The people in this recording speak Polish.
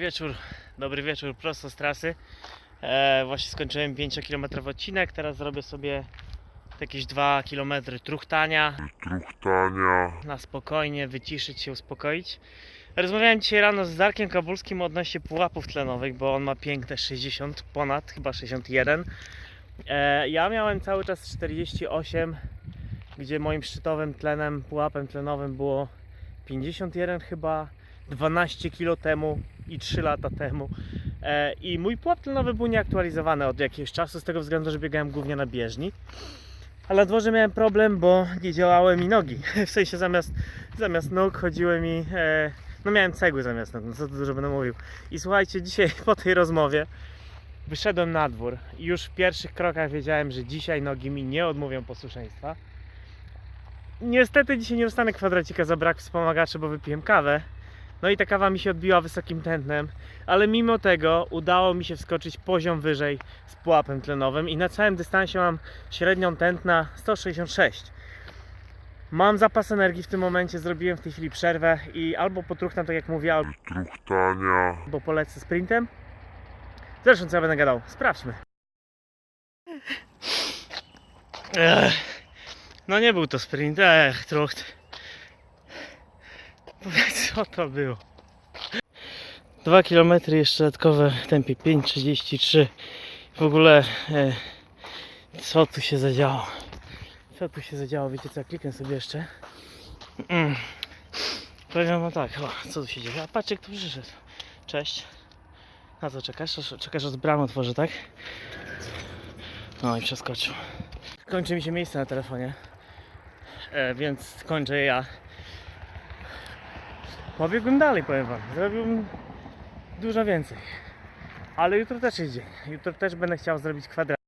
wieczór, dobry wieczór, prosto z trasy. E, właśnie skończyłem 5-kilometrowy odcinek, teraz zrobię sobie jakieś 2 km truchtania, truchtania. na spokojnie, wyciszyć się, uspokoić. Rozmawiałem dzisiaj rano z Darkiem Kabulskim odnośnie pułapów tlenowych, bo on ma piękne 60, ponad chyba 61. E, ja miałem cały czas 48, gdzie moim szczytowym tlenem, pułapem tlenowym było 51 chyba 12 kilo temu i 3 lata temu. E, I mój pułap tlenowy był nieaktualizowany od jakiegoś czasu, z tego względu, że biegałem głównie na bieżni. Ale na dworze miałem problem, bo nie działały mi nogi. W sensie zamiast, zamiast nóg chodziły mi. E, no miałem cegły zamiast nóg, no co tu dużo będę mówił. I słuchajcie, dzisiaj po tej rozmowie wyszedłem na dwór i już w pierwszych krokach wiedziałem, że dzisiaj nogi mi nie odmówią posłuszeństwa. Niestety dzisiaj nie dostanę kwadracika za brak wspomagaczy, bo wypiłem kawę. No i ta kawa mi się odbiła wysokim tętnem, ale mimo tego udało mi się wskoczyć poziom wyżej z pułapem tlenowym i na całym dystansie mam średnią tętna 166. Mam zapas energii w tym momencie, zrobiłem w tej chwili przerwę i albo potruchnę tak jak mówiłem, Truchtania. albo polecę sprintem. Zresztą co ja będę gadał, sprawdźmy. Ech, no nie był to sprint, ech, trucht. Powiedz co to było. 2 km jeszcze dodatkowe w tempie 5,33. W ogóle e, co tu się zadziało? Co tu się zadziało? Wiecie co, kliknę sobie jeszcze. Mm. Powiem wam tak, o, co tu się dzieje? A patrzcie kto przyszedł. Cześć. Na co czekasz? Czekasz aż bramę otworzy, tak? No i przeskoczył. Kończy mi się miejsce na telefonie. E, więc kończę ja. Pobiegłbym dalej, powiem wam. Zrobiłbym dużo więcej. Ale jutro też jest dzień. Jutro też będę chciał zrobić kwadrat.